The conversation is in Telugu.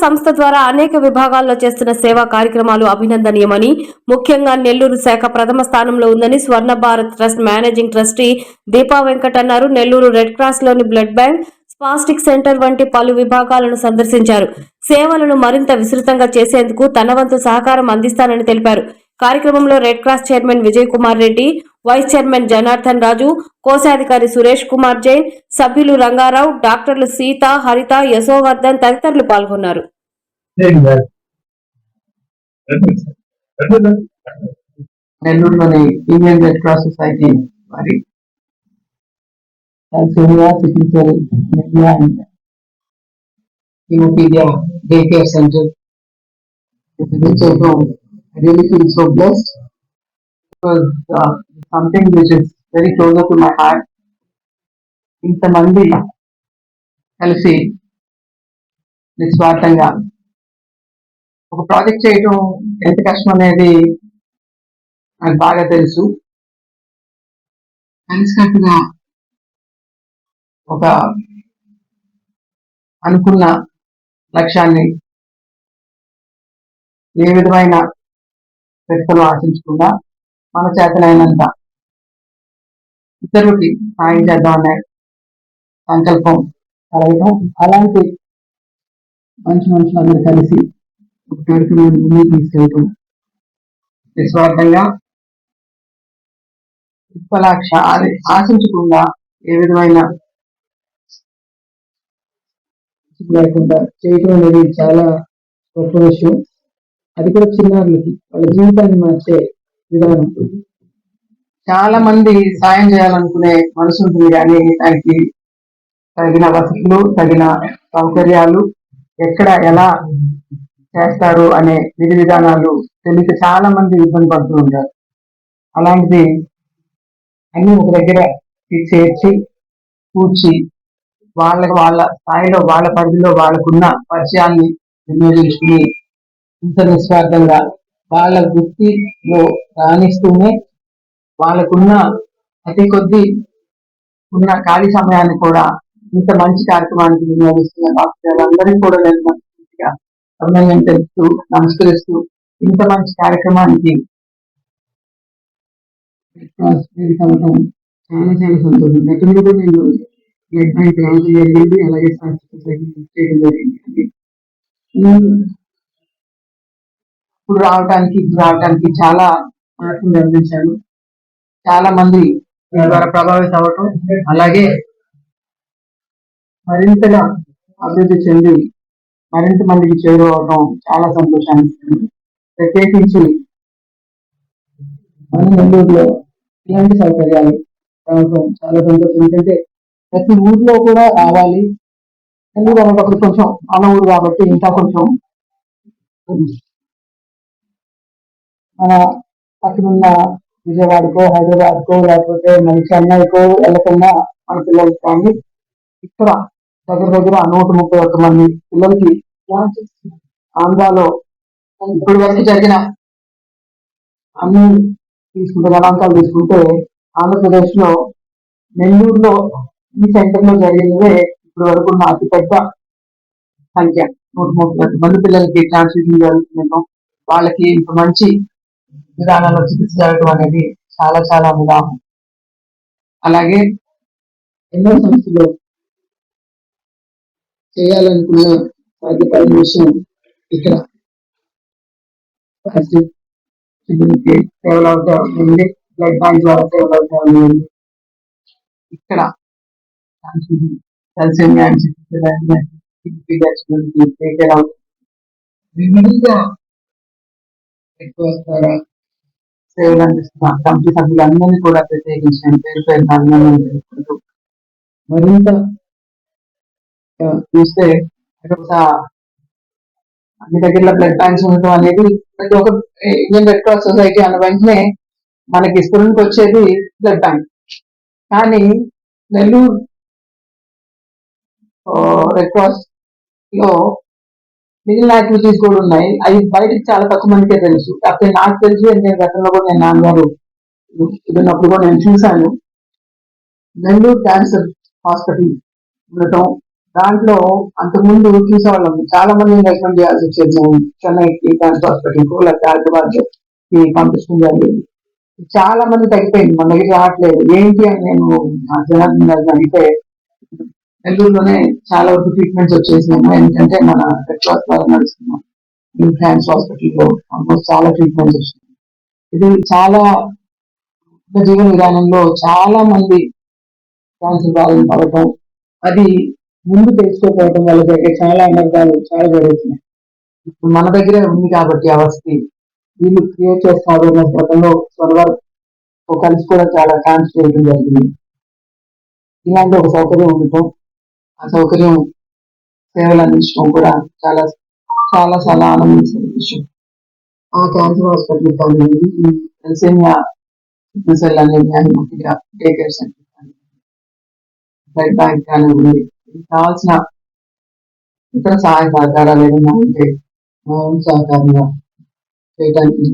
సంస్థ ద్వారా అనేక విభాగాల్లో చేస్తున్న సేవా కార్యక్రమాలు అభినందనీయమని ముఖ్యంగా నెల్లూరు శాఖ ప్రథమ స్థానంలో ఉందని Swarna Bharat trust managing trustee Deepa Venkat అన్నారు. నెల్లూరు రెడ్ క్రాస్లోని బ్లడ్ బ్యాంక్ స్పాస్టిక్ సెంటర్ వంటి పలు విభాగాలను సందర్శించారు. సేవలను మరింత విస్తృతంగా చేసేందుకు తన వంతు సహకారం అందిస్తానని తెలిపారు. కార్యక్రమంలో red cross chairman Vijay Kumar Reddy vice chairman Janardhan Raju కోశాధికారి సురేష్ కుమార్ జైన్ సభ్యులు రంగారావు డాక్టర్లు సీత హరిత యశోవర్ధన్ తదితరులు పాల్గొన్నారు. నెల్లూరులోని ఇండియన్ రెడ్ క్రాస్ సొసైటీ వారి thalassemia sickle cell anaemia and haemophilia day care centre చేయడం I really feel so blessed because something which is very very closer my heart ఇంతమంది కలిసి నిస్వార్థంగా ఒక ప్రాజెక్ట్ చేయటం ఎంత కష్టం అనేది నాకు బాగా తెలుసు. కలిసికట్టుగా ఒక అనుకున్న లక్ష్యాన్ని ఏ విధమైన ప్రతిఫలం ఆశించకుండా మన చేతనైనంత. ఇతరులకి సాయం చేద్దామనే సంకల్పం కలగటం. అలాంటి మంచి మనుషులందరూ కలిసి ఒక కార్యక్రమాన్ని ముందుకు తీసుకెళ్ళటం. నిస్వార్థంగా విఫలాక్ష ఆశించకుండా ఏ విధమైన లేకుండా చేయటం అనేది చాలా గొప్ప విషయం. అది కూడా చిన్నారులకి వాళ్ళ జీవితాన్ని మార్చే విధానం చాలా మంది సాయం చేయాలనుకునే మనసు ఉంటుంది కానీ దానికి తగిన వసతులు తగిన సౌకర్యాలు ఎక్కడ ఎలా చేస్తారు అనే విధి విధానాలు తెలియక చాలా మంది ఇబ్బంది పడుతూ ఉంటారు. అలాంటిది అన్ని ఒక దగ్గర చేర్చి కూర్చి వాళ్ళకి వాళ్ళ స్థాయిలో వాళ్ళ పరిధిలో వాళ్ళకున్న పరిచయాన్ని వినియోగించుకుని ఇంత నిస్వార్థంగా వాళ్ళ వృత్తిలో రాణిస్తూనే వాళ్ళకున్న అతి కొద్ది ఉన్న ఖాళీ సమయాన్ని కూడా ఇంత మంచి కార్యక్రమానికి వినియోగిస్తున్న డాక్టర్ అందరికీ కూడా నేను మనస్ఫూర్తిగా అభినందన తెలుపుతూ నమస్కరిస్తూ ఇంత మంచి కార్యక్రమానికి వేదిక చాలా చాలా సంతోషం. గతంలో కూడా నేను బ్లడ్ బ్యాంక్ రావడం జరిగింది అలాగే సాక్షి చేయడం జరిగింది. ఇప్పుడు రావడానికి ఇప్పుడు రావడానికి చాలా మార్పులు గమనించాను చాలా మంది ద్వారా ప్రభావితం అవటం అలాగే మరింతగా అభివృద్ధి చెంది మరింత మందికి చేరువవటం చాలా సంతోషాన్ని ఇస్తుంది ప్రత్యేకించి మన నెల్లూరులో ఇలాంటి సౌకర్యాలు ప్రభుత్వం చాలా సంతోషం. ఎందుకంటే ప్రతి ఊర్లో కూడా రావాలి. నెల్లూరు అనేటప్పుడు కొంచెం మన ఊరు కాబట్టి ఇంకా కొంచెం మన పక్కనున్న విజయవాడకో హైదరాబాద్కో లేకపోతే మన చెన్నైకో వెళ్ళకుండా మన పిల్లలకి కానీ ఇక్కడ దగ్గర దగ్గర నూట ముప్పై ఒక్క మంది పిల్లలకి ఆంధ్రాలో ఇప్పుడు వరకు జరిగిన అన్ని తీసుకుంటే గణాంకాలు తీసుకుంటే ఆంధ్రప్రదేశ్లో నెల్లూరులో ఈ సెంటర్లో జరిగినదే ఇప్పుడు వరకు ఉన్న అతిపెద్ద సంఖ్య. నూట ముప్పై ఒక్క మంది పిల్లలకి ట్రాన్స్మిషన్ జరుగుతుండటం వాళ్ళకి ఇంత మంచి విధానంలో చికిత్స జరగడం అనేది చాలా చాలా విధానం అలాగే ఎన్నో సంస్థలు చేయాలనుకున్న సాధ్యపడిన విషయం ఇక్కడ ప్లాస్టిక్ ఉంది. బ్లడ్ బ్యాంక్ ద్వారా ఉంది. ఇక్కడ వివిధ ఎక్కువ ద్వారా సేవలు అందిస్తున్న కమిటీ సభ్యులందరినీ కూడా ప్రత్యేకించి నేను పేరు పేరు అభినందనలు తెలుపుకుంటూ మరింత చూస్తే అన్ని దగ్గర బ్లడ్ బ్యాంక్స్ ఉండటం అనేది ప్రతి ఒక్క ఇండియన్ రెడ్ క్రాస్ సొసైటీ అన్న వెంటనే మనకి స్ఫురణకు వచ్చేది బ్లడ్ బ్యాంక్ కానీ నెల్లూరు రెడ్ క్రాస్లో మిగిలిన యాక్టివిటీస్ కూడా ఉన్నాయి. అవి బయటకు చాలా తక్కువ మందికే తెలుసు. కాకపోతే నాకు తెలుసు అంటే నేను గతంలో కూడా నేను నాన్నగారు ఉన్నప్పుడు కూడా నేను చూశాను. నెల్లూరు క్యాన్సర్ హాస్పిటల్ ఉండటం దాంట్లో అంతకుముందు చూసేవాళ్ళం. చాలా మంది రికమెండ్ చేయాల్సి వచ్చేది మేము చెన్నైకి క్యాన్సర్ హాస్పిటల్కు లేకపోతే హైదరాబాద్కి పంపించడం చాలా మంది తగ్గిపోయింది. మన దగ్గర రావట్లేదు. ఏంటి అని నేను జనార్దన్ గారిని అడిగితే నెల్లూరులోనే చాలా వరకు ట్రీట్మెంట్స్ వచ్చేసినాము ఎందుకంటే మన రెడ్ ద్వారా నడుస్తున్నాం. క్యాన్సర్ హాస్పిటల్లో ఆల్మోస్ట్ చాలా ట్రీట్మెంట్స్ వచ్చినాయి. ఇది చాలా జీవన విధానంలో చాలా మంది క్యాన్సర్ బాధలు పడటం అది ముందు తెలుసుకోకపోవడం వల్ల జరిగే చాలా అనర్థాలు చాలా జరుగుతున్నాయి. ఇప్పుడు మన దగ్గరే ఉంది కాబట్టి ఆ వసతి. వీళ్ళు క్రియేట్ చేసిన అవేర్నెస్ గతంలో స్వర్వర్ కలిసి కూడా చాలా క్యాంప్స్ చేయడం జరిగింది. ఇలాంటి ఒక సౌకర్యం ఉండటం ఆ సౌకర్యం సేవలు అందించడం కూడా చాలా చాలా చాలా ఆనందించిన విషయం. ఆ క్యాన్సర్ హాస్పిటల్ కానివ్వండి ఈ తలసేమియా సెల్ అనేది అనుమతిగా day care centre blood bank కానివ్వండి ఇది కావాల్సిన ఇతర సహాయ సహకారాలు ఏదైనా ఉంటే మా సహకారంగా చేయడానికి